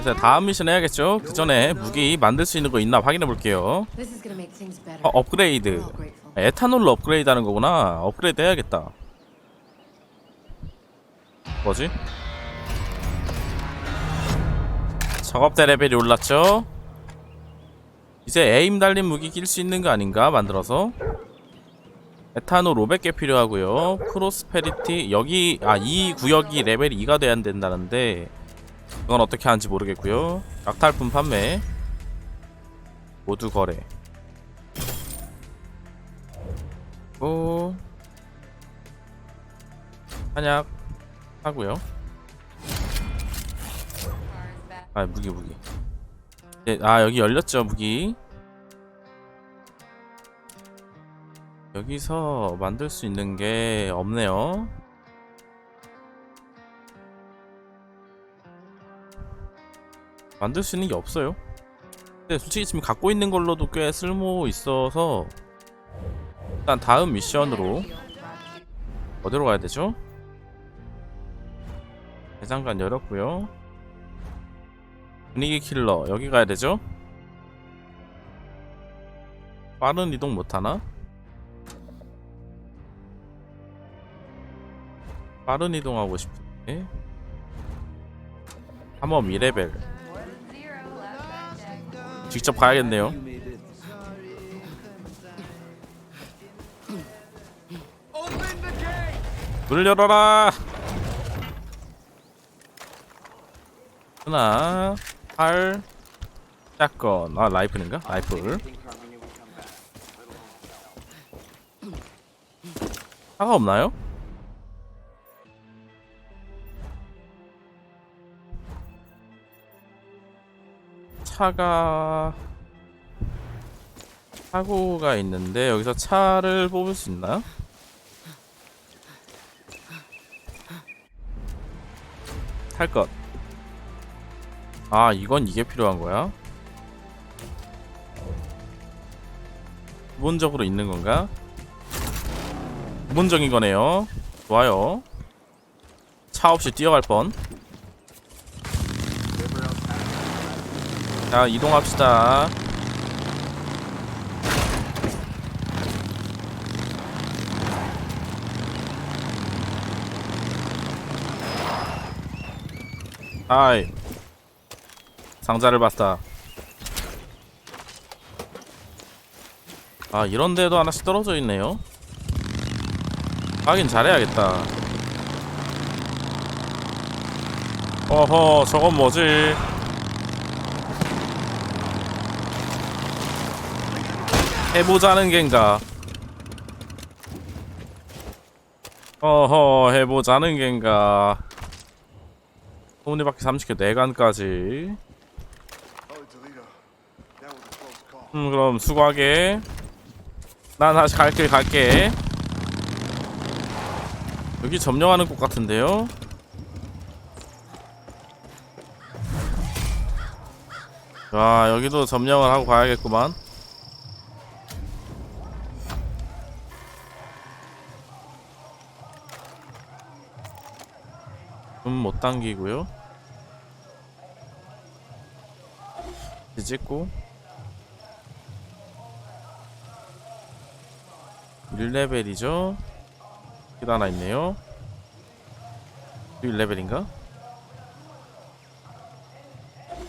일단 다음 미션 해야겠죠? 그 전에 무기 만들 수 있는 거 있나 확인해 볼게요. 어, 업그레이드. 에탄올로 업그레이드 하는 거구나. 업그레이드 해야겠다. 뭐지? 작업대 레벨이 올랐죠? 이제 에임 달린 무기 낄 수 있는 거 아닌가? 만들어서. 에탄올 500개 필요하고요. 프로스페리티 여기 아 이 구역이 레벨이 2가 돼야 된다는데 그건 어떻게 하는지 모르겠고요. 약탈품 판매 모두 거래. 고 한약 하고요. 아 무기 무기. 네, 아 여기 열렸죠 무기. 여기서 만들 수 있는 게 없네요. 만들 수 있는 게 없어요. 근데 솔직히 지금 갖고 있는 걸로도 꽤 쓸모 있어서 일단 다음 미션으로 어디로 가야 되죠? 대장간 열었고요. 분위기 킬러 여기 가야 되죠? 빠른 이동 못하나? 빠른 이동하고 싶은데 한번 2레벨 직접 가야겠네요 문을 열어라 하나 팔 샷건 아 라이플인가? 라이플 차가 없나요? 차가 사고가 있는데 여기서 차를 뽑을 수 있나? 탈 것. 아 이건 이게 필요한 거야? 기본적으로 있는 건가? 기본적인 거네요. 좋아요. 차 없이 뛰어갈 뻔. 자 이동합시다. 아이 상자를 봤다. 아 이런 데도 하나씩 떨어져 있네요. 하긴 잘해야겠다. 어허 저건 뭐지? 해보자는 겐가? 어허 해보자는 겐가? 톱니바퀴 30개 내관까지 Oh, Toledo. That was a close call. 음 그럼 수고하게 난 다시 갈 길 갈게 여기 점령하는 곳 같은데요 와 여기도 점령을 하고 가야겠구만 음못 당기고요. 뒤집고. 1레벨이죠? 여기도 하나 있네요. 1레벨인가?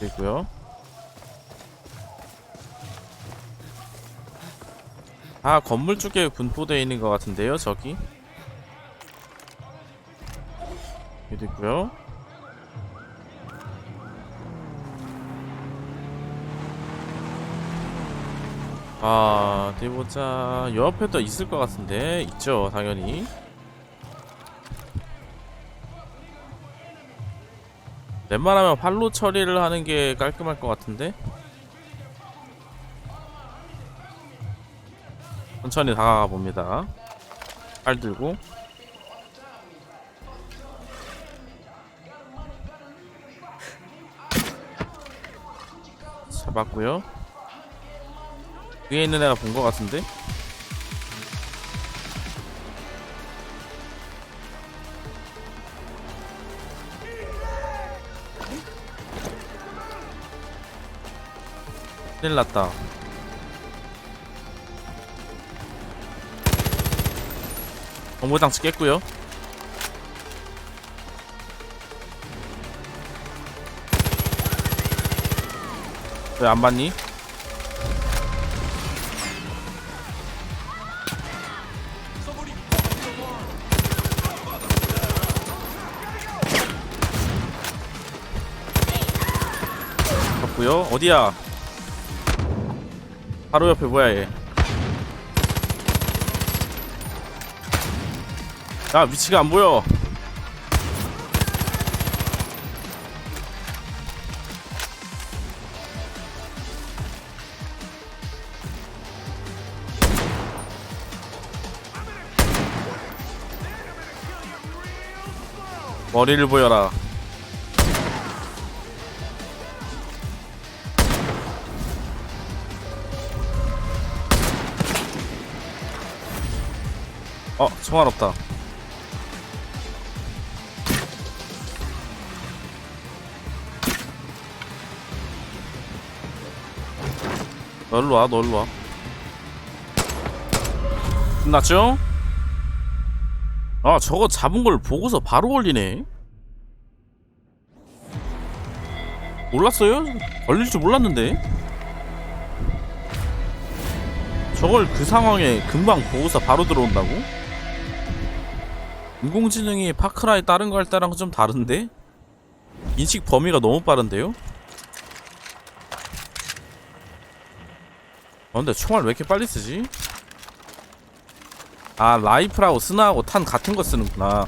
있고요. 아 건물 쪽에 분포되어 있는 것 같은데요 저기. 여기도 있고요 아, 어디 보자. 옆에도 있을 것 같은데 있죠, 당연히. 웬만하면 팔로 처리를 하는 게 깔끔할 것 같은데. 천천히 다가가 봅니다. 팔 들고. 잡았고요. 위에 있는 애가 본 것 같은데? 큰일 났다. 정보장치 깼고요. 왜 안 봤니? 봤고요. 어디야? 바로 옆에 뭐야 얘? 야 위치가 안 보여. 머리를 보여라. 총알 없다. 널로 와, 널로 와. 끝났죠? 아, 저거 잡은 걸 보고서 바로 걸리네. 몰랐어요? 걸릴 줄 몰랐는데. 저걸 그 상황에 금방 보고서 바로 들어온다고? 인공지능이 파크라이 다른 거 할 때랑 좀 다른데? 인식 범위가 너무 빠른데요? 아, 근데 총알 왜 이렇게 빨리 쓰지? 아 라이프라고 스나하고 탄 같은 거 쓰는구나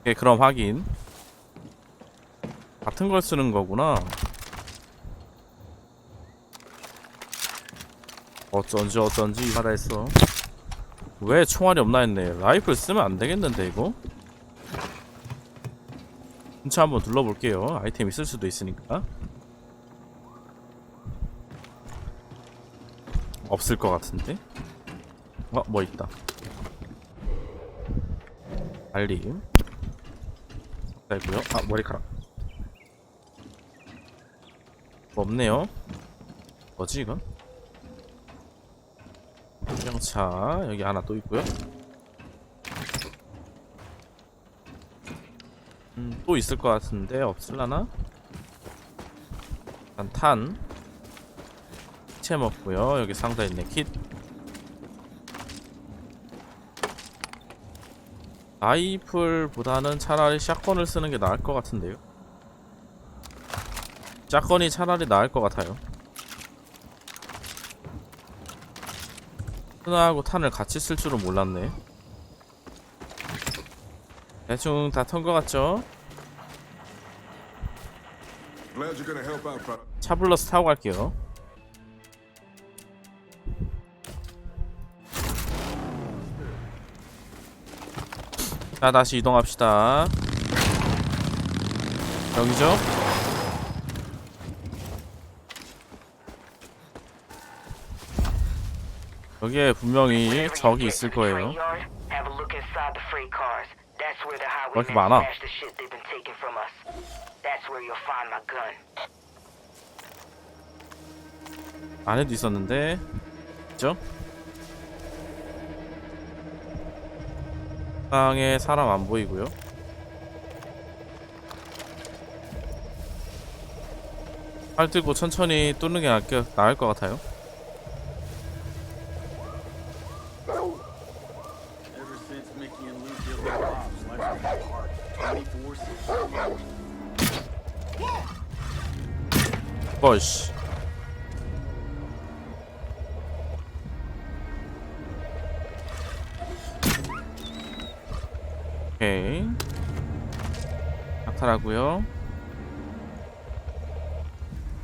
오케이 그럼 확인 같은 걸 쓰는 거구나 어쩐지 어쩐지 하다 했어 왜 총알이 없나 했네 라이플 쓰면 안 되겠는데 이거 근처 한번 둘러볼게요 아이템 있을 수도 있으니까 없을 것 같은데 어, 뭐 있다. 알림. 있고요. 아, 머리카락. 뭐 없네요. 뭐지 이건? 자동차 여기 하나 또 있고요. 음, 또 있을 것 같은데 없을라나? 일단 탄. 채 먹고요. 여기 상자에 있네 킷. 라이플보다는 차라리 샷건을 쓰는 게 나을 것 같은데요. 샷건이 차라리 나을 것 같아요. 스나하고 탄을 같이 쓸 줄은 몰랐네. 대충 다턴것 같죠? 차블러스 타고 갈게요. 자, 다시 이동합시다. 여기죠? 여기에 분명히 적이 있을 거예요. 왜 이렇게 많아? 안에도 있었는데, 있죠? 땅에 사람 안 보이고요. 팔 들고 천천히 뚫는 게- 나을 것 같아요. Killed their pops, life's been hard. 24 어이씨. 오케이. 약탈하고요.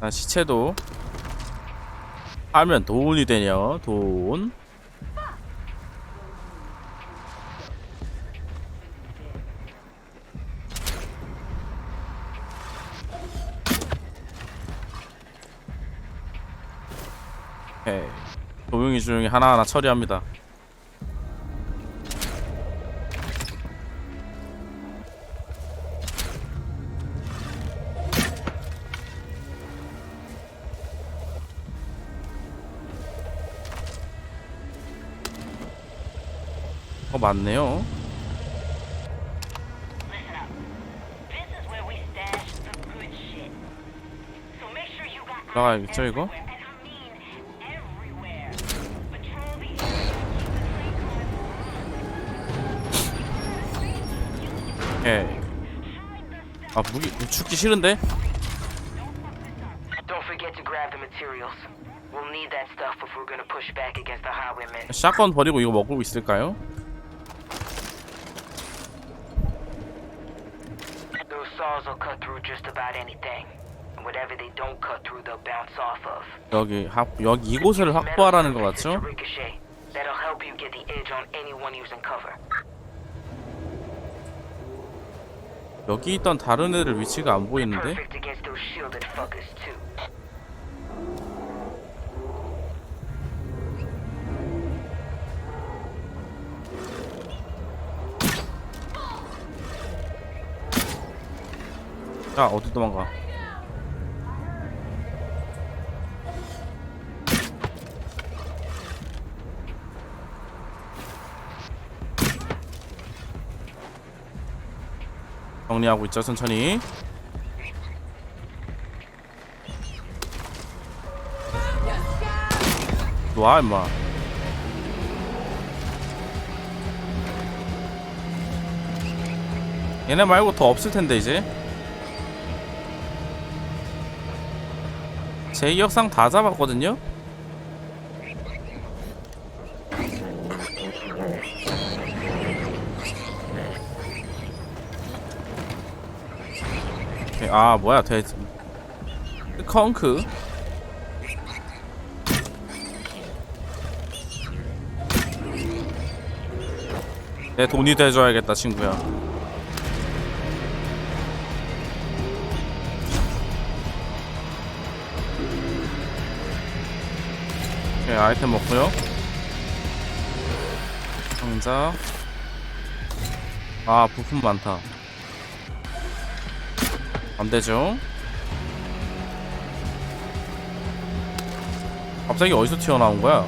아, 시체도 하면 돈이 되냐? 돈. 오케이. 조용히 조용히 하나하나 처리합니다. 어 맞네요. 나가야겠죠 이거? 오케이 아 무기 죽기 싫은데? Don't forget to grab the materials. We'll need that stuff if we're gonna push back against the highwaymen. 샷건 버리고 이거 먹고 있을까요? Those saws will cut through just about anything. And whatever they don't cut through, they'll bounce off of. 여기 합 여기 이곳을 확보하라는 것 같죠? Ricochet. That'll help you get the edge on anyone using cover. 여기 있던 다른 애들 위치가 안 보이는데? 야 어디 도망가 정리하고 있죠 천천히. 와 임마. 얘네 말고 더 없을 텐데 이제. 제 기억상 다 잡았거든요? 아 뭐야 돼 컹크? 내 돈이 돼줘야겠다 친구야. 오케이 아이템 먹고요. 상자. 아 부품 많다 안 되죠. 갑자기 어디서 튀어나온 거야?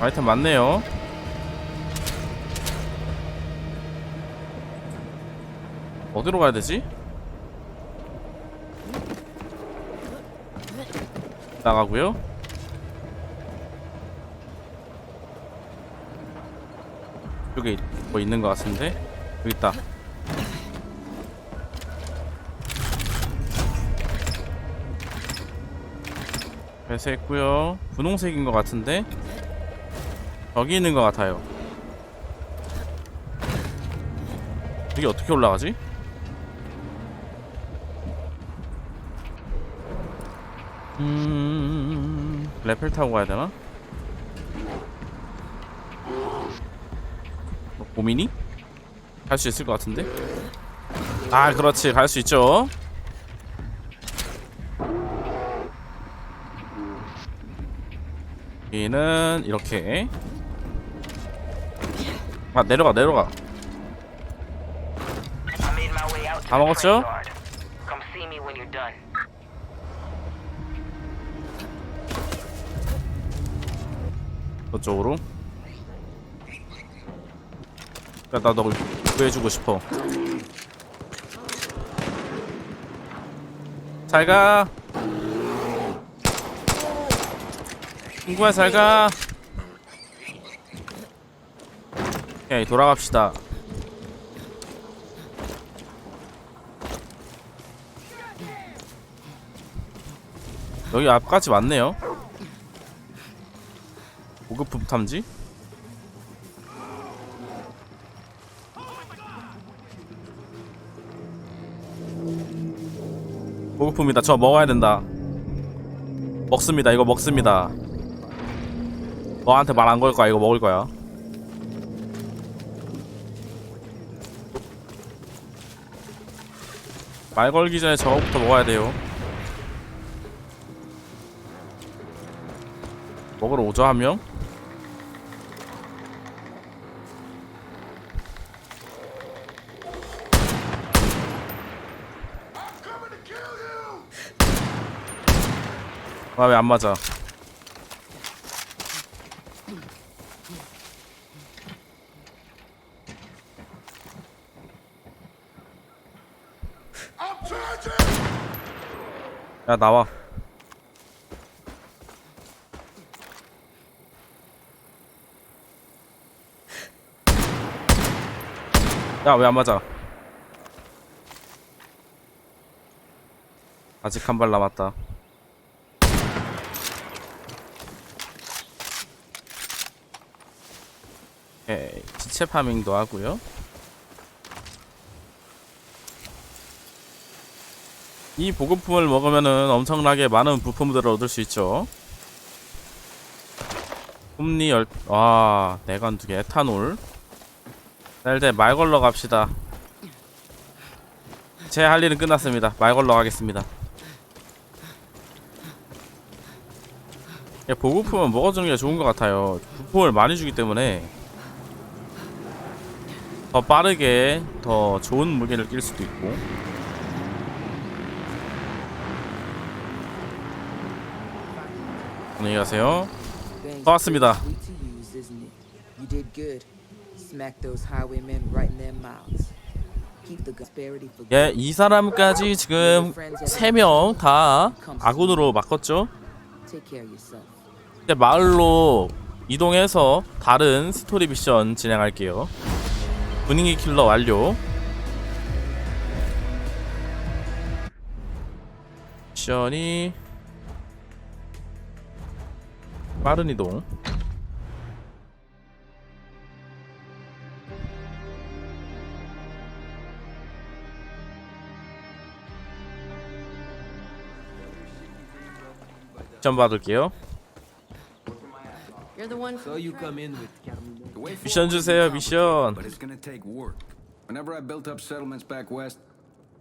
아이템 많네요. 어디로 가야 되지? 나가고요. 여기 뭐 있는 것 같은데? 여기 있다 배세했고요 분홍색인 것 같은데 여기 있는 것 같아요 여기 어떻게 올라가지? 음 레펠 타고 가야 되나? 뭐 고민이? 갈 수 있을 것 같은데? 아 그렇지 갈 수 있죠 여기는 이렇게 아 내려가 내려가 다 먹었죠? 저쪽으로 야 나 너 구해주고 싶어 잘가 친구야 잘가 오케이 돌아갑시다 여기 앞까지 왔네요 고급품 탐지? 고급품이다. 저 먹어야 된다. 먹습니다. 이거 먹습니다. 너한테 말 안 걸 거야. 이거 먹을 거야. 말 걸기 전에 저거부터 먹어야 돼요. 먹으러 오죠 한 명? 아 왜 안 맞아? 야 나와. 야 왜 안 맞아? 아직 한 발 남았다. 오케이 지체 파밍도 하고요 이 보급품을 먹으면은 엄청나게 많은 부품들을 얻을 수 있죠. 홈리 열, 와, 내관 두 개, 에탄올. 자, 일단 말 걸러 갑시다. 제 할 일은 끝났습니다. 말 걸러 가겠습니다. 야, 보급품은 먹어주는 게 좋은 것 같아요. 부품을 많이 주기 때문에 더 빠르게 더 좋은 무게를 낄 수도 있고. 안녕히 가세요. 고맙습니다. You did good. Smack those highwaymen right in their mouths. 예. 이 사람까지 지금 세 명 다 아군으로 바꿨죠. 이제 마을로 이동해서 다른 스토리 미션 진행할게요. 분위기 킬러 완료. 미션이 빠른 이동. 점 받을게요. 미션 주세요, 미션. Whenever I built up settlements back west,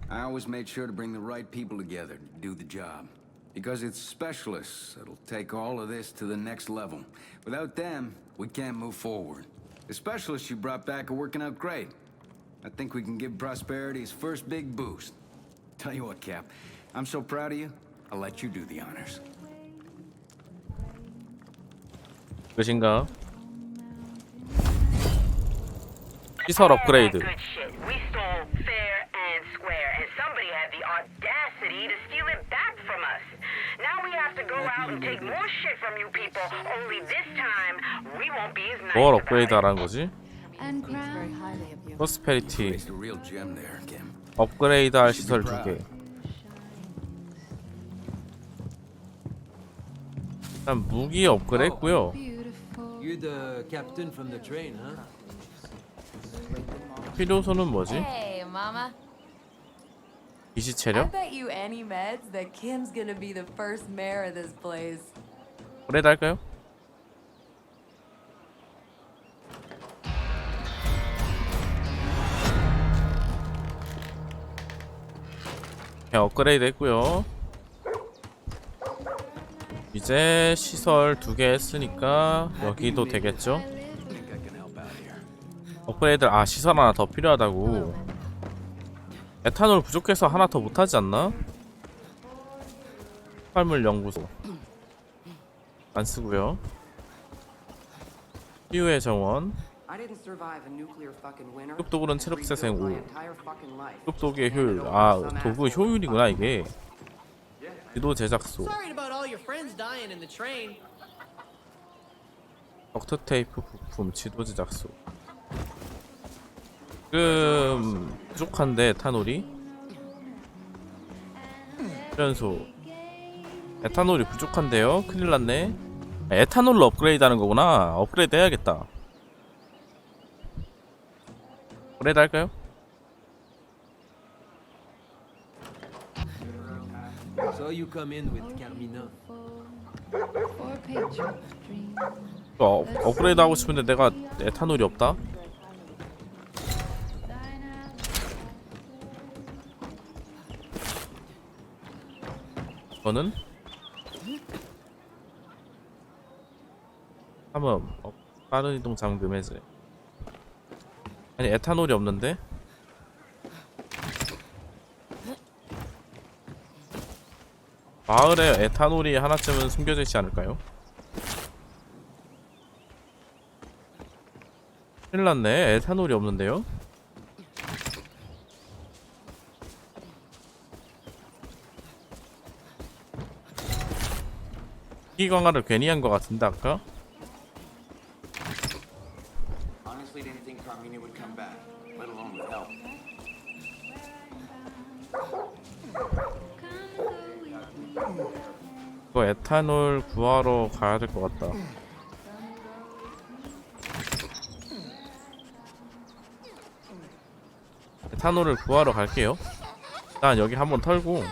I always made sure to bring the right people together to do the job. Because it's specialists that'll take all of this to the next level. Without them, we can't move forward. The specialists you brought back are working out great. I think we can give Prosperity his first big boost. Tell you what, Cap, I'm so proud of you, I'll let you do the honors. 끝인가? 시설 업그레이드. 뭘 about 업그레이드 it. 하라는 거지? 프로스페리티 Raised a real gem there, Kim. 업그레이드 할 시설 두 개. 일단 무기 업그레이드 했고요. 필요소는 뭐지? I 체력? bet you any meds that Kim's gonna be the first mayor of this place. 업그레이드 할까요? 그냥 업그레이드 했고요. 이제 시설 두 개 했으니까 여기도 되겠죠? 업그레이드 아 시설 하나 더 필요하다고 에탄올 부족해서 하나 더 못하지 않나? 흑발물 연구소 안 쓰고요 치유의 정원. 뚝도구는 체력 재생 Rebuilt my 5 entire fucking life. 뚝도기의 효율 아 도구 효율이구나 이게 지도 제작소. 덕트 테이프 부품 지도 제작소 지금 부족한데 에탄올이? 훈련소. 에탄올이 부족한데요? 큰일났네. 에탄올로 업그레이드 하는 거구나. 업그레이드 해야겠다. 업그레이드 할까요? 어, 업그레이드 하고 싶은데 내가 에탄올이 없다 저는 함음 어, 빠른 이동 잠금 해제 아니 에탄올이 없는데? 마을에 에탄올이 하나쯤은 숨겨져 있지 않을까요? 큰일 났네. 에탄올이 없는데요 무기 강화를 괜히 한 것 같은데 아까? 이거 에탄올 구하러 가야 될 것 같다. 에탄올을 구하러 갈게요. 일단 여기 한번 털고